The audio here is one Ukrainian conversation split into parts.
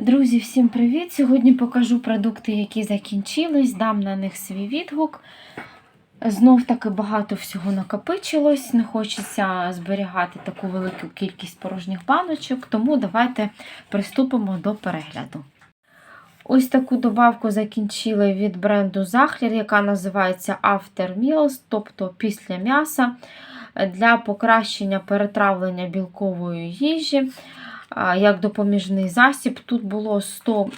Друзі, всім привіт! Сьогодні покажу продукти, які закінчились, дам на них свій відгук. Знов таки багато всього накопичилось, не хочеться зберігати таку велику кількість порожніх баночок, тому давайте приступимо до перегляду. Ось таку добавку закінчили від бренду Захлір, яка називається After Meals, тобто після м'яса для покращення перетравлення білкової їжі. Як допоміжний засіб, тут було 100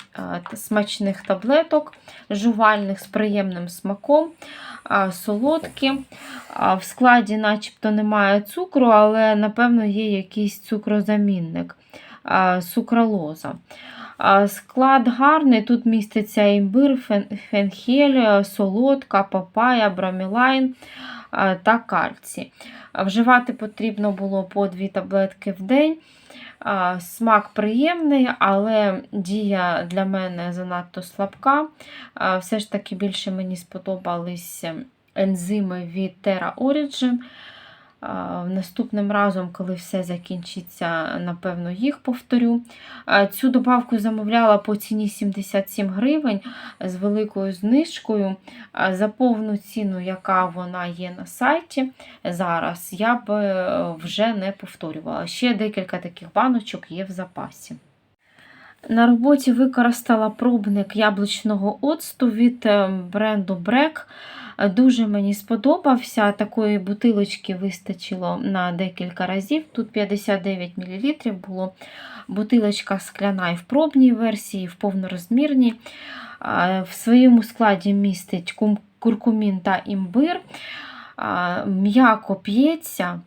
смачних таблеток, жувальних з приємним смаком, солодкі. В складі начебто немає цукру, але, напевно, є якийсь цукрозамінник, сукралоза. Склад гарний, тут міститься імбир, фенхель, солодка, папая, бромілайн та кальцій. А Вживати потрібно було по 2 таблетки в день. Смак приємний, але дія для мене занадто слабка. Все ж таки більше мені сподобались ензими від Terra Origin. Наступним разом, коли все закінчиться, напевно, їх повторю. Цю добавку замовляла по ціні 77 гривень з великою знижкою. За повну ціну, яка вона є на сайті зараз, я б е, вже не повторювала. Ще декілька таких баночок є в запасі. На роботі використала пробник яблучного оцту від е, бренду Брек. Дуже мені сподобався. Такої бутилочки вистачило на декілька разів. Тут 59 мл було. Бутилочка скляна і в пробній версії, і в повнорозмірній. В своєму складі містить куркумін та імбир. М'яко п'ється.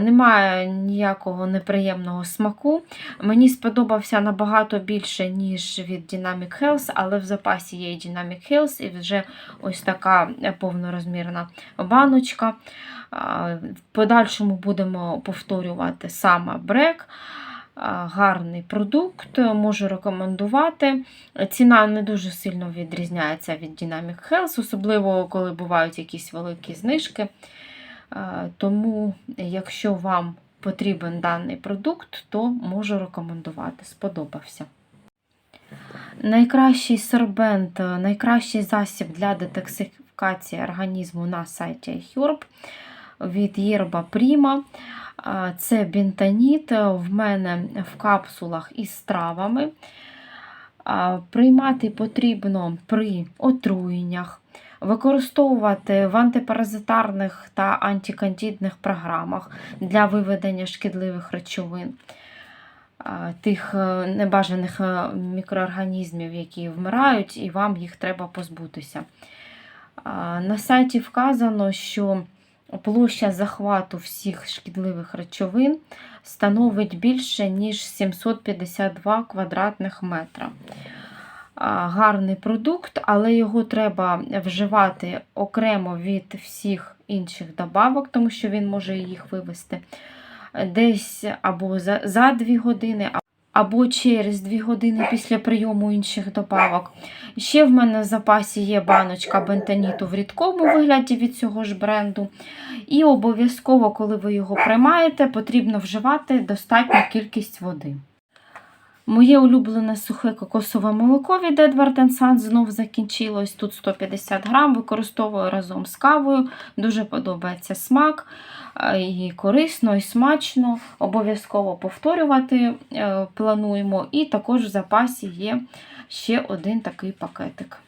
Немає ніякого неприємного смаку. Мені сподобався набагато більше, ніж від Dynamic Health, але в запасі є і Dynamic Health, і вже ось така повнорозмірна баночка. В подальшому будемо повторювати саме брек. Гарний продукт, можу рекомендувати. Ціна не дуже сильно відрізняється від Dynamic Health, особливо коли бувають якісь великі знижки. Е, Тому, якщо вам потрібен даний продукт, то можу рекомендувати. Сподобався. Найкращий сорбент, е, найкращий засіб для детоксифікації організму на сайті iHerb від Єрба Prima. Е, Це бінтаніт. В мене в капсулах із травами. Приймати потрібно при отруєннях, використовувати в антипаразитарних та антикандидних програмах для виведення шкідливих речовин, тих е, небажаних е, мікроорганізмів, які вмирають, і вам їх треба позбутися. На сайті вказано, що площа захвату всіх шкідливих речовин становить більше, ніж 752 квадратних метра гарний продукт, але його треба вживати окремо від всіх інших добавок, тому що він може їх вивести десь або за, за 2 години, або через 2 години після прийому інших добавок. Ще в мене в запасі є баночка бентоніту в рідкому вигляді від цього ж бренду. І обов'язково, коли ви його приймаєте, потрібно вживати достатню кількість води. Моє улюблене сухе кокосове молоко від Edward Sons знов закінчилось. Тут 150 грам, використовую разом з кавою. Дуже подобається смак, е, і корисно, і смачно. Обов'язково повторювати е, плануємо. І також в запасі є ще один такий пакетик.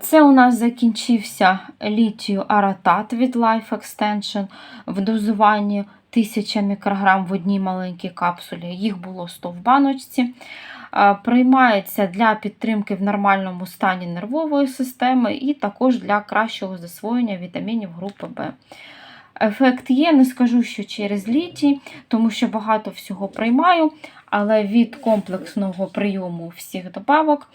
Це у нас закінчився літію аратат від Life Extension в дозуванні 1000 мікрограм в одній маленькій капсулі. Їх було 100 в баночці. Приймається для підтримки в нормальному стані нервової системи і також для кращого засвоєння вітамінів групи В. Ефект є, не скажу, що через літій, тому що багато всього приймаю, але від комплексного прийому всіх добавок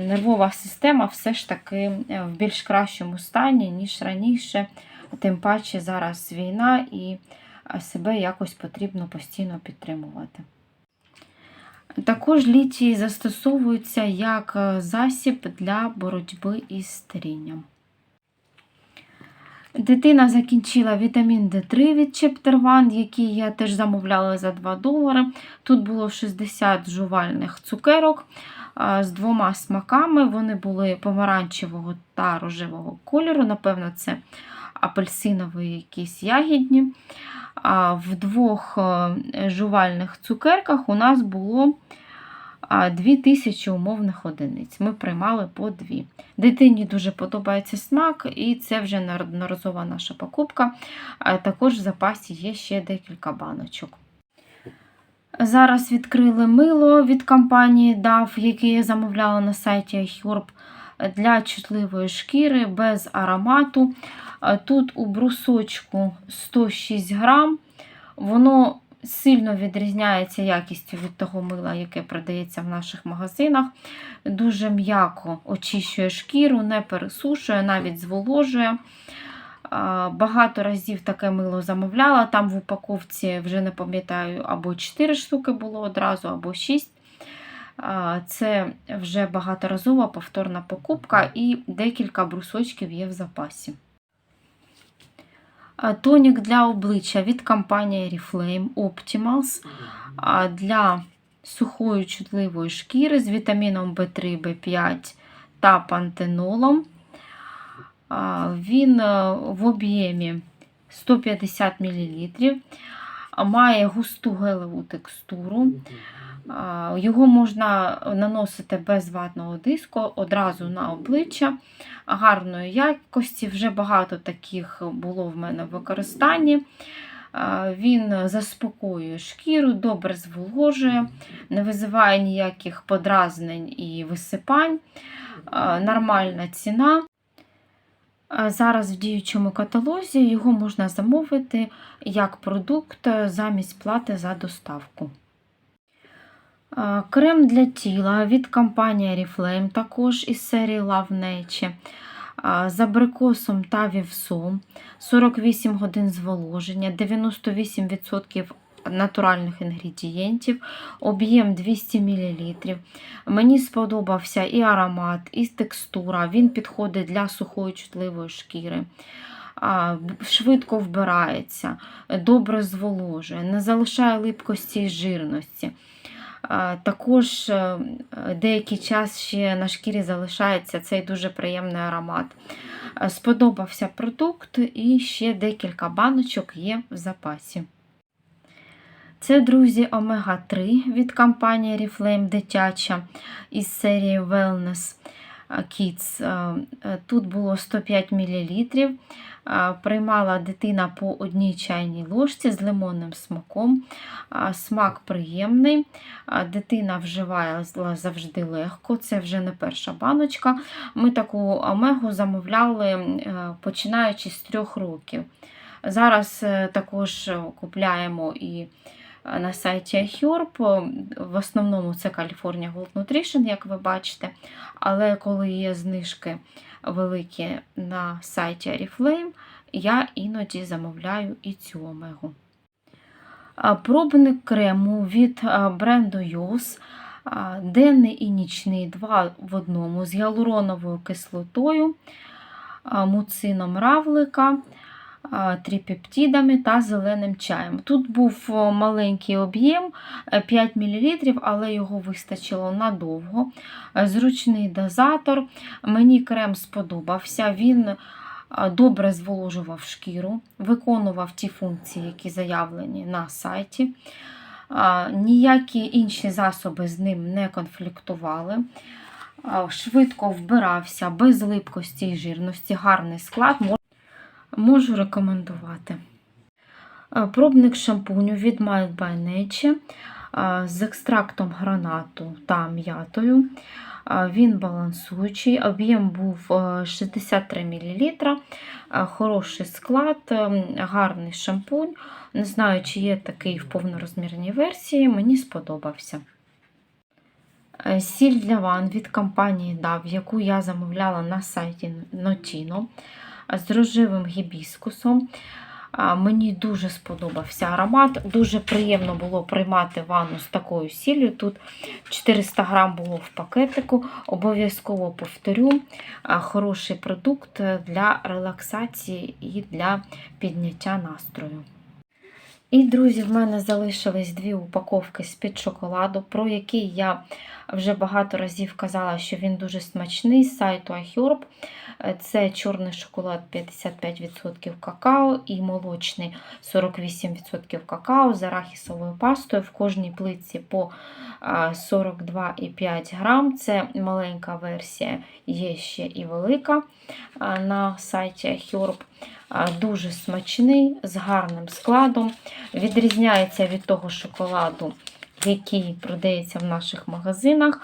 нервова система все ж таки в більш кращому стані, ніж раніше. Тим паче зараз війна і себе якось потрібно постійно підтримувати. Також літій застосовується як е, засіб для боротьби із старінням. Дитина закінчила вітамін D3 від Chapter One, який я теж замовляла за 2 долари. Тут було 60 жувальних цукерок з двома смаками. Вони були помаранчевого та рожевого кольору. Напевно, це апельсинові якісь ягідні. А в двох е, жувальних цукерках у нас було 2000 умовних одиниць. Ми приймали по дві. Дитині дуже подобається смак, і це вже неодноразова наша покупка. Також в запасі є ще декілька баночок. Зараз відкрили мило від компанії DAF, яке я замовляла на сайті iHerb для чутливої шкіри без аромату. Тут у брусочку 106 грам. Воно сильно відрізняється якістю від того мила, яке продається в наших магазинах. Дуже м'яко очищує шкіру, не пересушує, навіть зволожує. Багато разів таке мило замовляла. Там в упаковці вже не пам'ятаю, або 4 штуки було одразу, або 6. Це вже багаторазова повторна покупка і декілька брусочків є в запасі. Тонік для обличчя від компанії Reflame Optimals для сухої чутливої шкіри з вітаміном В3, В5 та пантенолом. Він е, в об'ємі 150 мл, має густу гелеву текстуру. Його можна наносити без ватного диску одразу на обличчя гарної якості. Вже багато таких було в мене в використанні. Він заспокоює шкіру, добре зволожує, не визиває ніяких подразнень і висипань. Нормальна ціна. Зараз в діючому каталозі його можна замовити як продукт замість плати за доставку. Крем для тіла від компанії Oriflame, також із серії Love Nature. З абрикосом та вівсом, 48 годин зволоження, 98% натуральних інгредієнтів, об'єм 200 мл. Мені сподобався і аромат, і текстура. Він підходить для сухої чутливої шкіри. Швидко вбирається, добре зволожує, не залишає липкості і жирності. Також е, деякий час ще на шкірі залишається цей дуже приємний аромат. Е, Сподобався продукт і ще декілька баночок є в запасі. Це, друзі, омега-3 від компанії Reflame дитяча із серії Wellness Kids. Е, Тут було 105 мл. Приймала дитина по одній чайній ложці з лимонним смаком. Смак приємний. Дитина вживає завжди легко, це вже не перша баночка. Ми таку омегу замовляли е, починаючи з трьох років. Зараз е, також купляємо і на сайті iHerb. В основному це California Gold Nutrition, як ви бачите. Але коли є знижки великі на сайті Oriflame, я іноді замовляю і цю омегу. Пробник крему від бренду Yos. Денний і нічний два в одному з гіалуроновою кислотою, муцином равлика тріпептидами та зеленим чаєм. Тут був маленький об'єм 5 мл, але його вистачило надовго. Зручний дозатор. Мені крем сподобався. Він добре зволожував шкіру, виконував ті функції, які заявлені на сайті. Ніякі інші засоби з ним не конфліктували. Швидко вбирався, без липкості і жирності, гарний склад можу рекомендувати. Е, Пробник шампуню від Mild by Nature е, з екстрактом гранату та м'ятою. Е, Він балансуючий, об'єм був 63 мл, хороший склад, гарний шампунь. Не знаю, чи є такий в повнорозмірній версії, мені сподобався. Сіль для ван від компанії DAV, яку я замовляла на сайті Notino з рожевим гібіскусом. Мені дуже сподобався аромат. Дуже приємно було приймати ванну з такою сіллю. Тут 400 грам було в пакетику. Обов'язково повторю, хороший продукт для релаксації і для підняття настрою. І, друзі, в мене залишились дві упаковки з-під шоколаду, про який я вже багато разів казала, що він дуже смачний з сайту iHerb. Це чорний шоколад 55% какао і молочний 48% какао з арахісовою пастою. В кожній плитці по 42,5 грам. Це маленька версія, є ще і велика на сайті iHerb. Дуже смачний, з гарним складом. Відрізняється від того шоколаду, який продається в наших магазинах.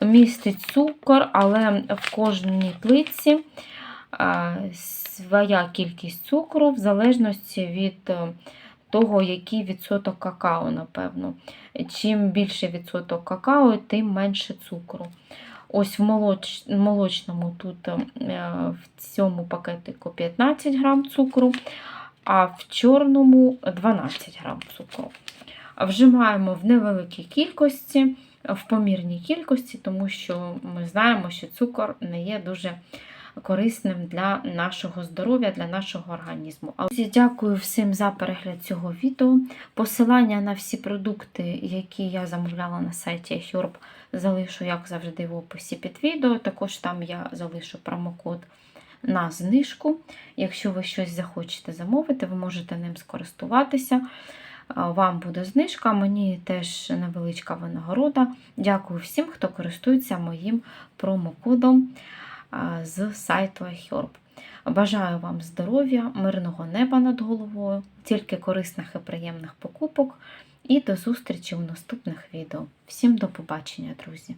Містить цукор, але в кожній плитці своя кількість цукру в залежності від е, того, який відсоток какао, напевно. Чим більше відсоток какао, тим менше цукру. Ось в молоч... молочному тут е, в цьому пакетику 15 грам цукру, а в чорному 12 грам цукру. Вжимаємо в невеликій кількості, в помірній кількості, тому що ми знаємо, що цукор не є дуже корисним для нашого здоров'я, для нашого організму. Але дякую всім за перегляд цього відео. Посилання на всі продукти, які я замовляла на сайті Herb, залишу, як завжди, в описі під відео. Також там я залишу промокод на знижку. Якщо ви щось захочете замовити, ви можете ним скористуватися. Вам буде знижка, мені теж невеличка винагорода. Дякую всім, хто користується моїм промокодом з сайту iHerb. Бажаю вам здоров'я, мирного неба над головою, тільки корисних і приємних покупок. І до зустрічі у наступних відео. Всім до побачення, друзі!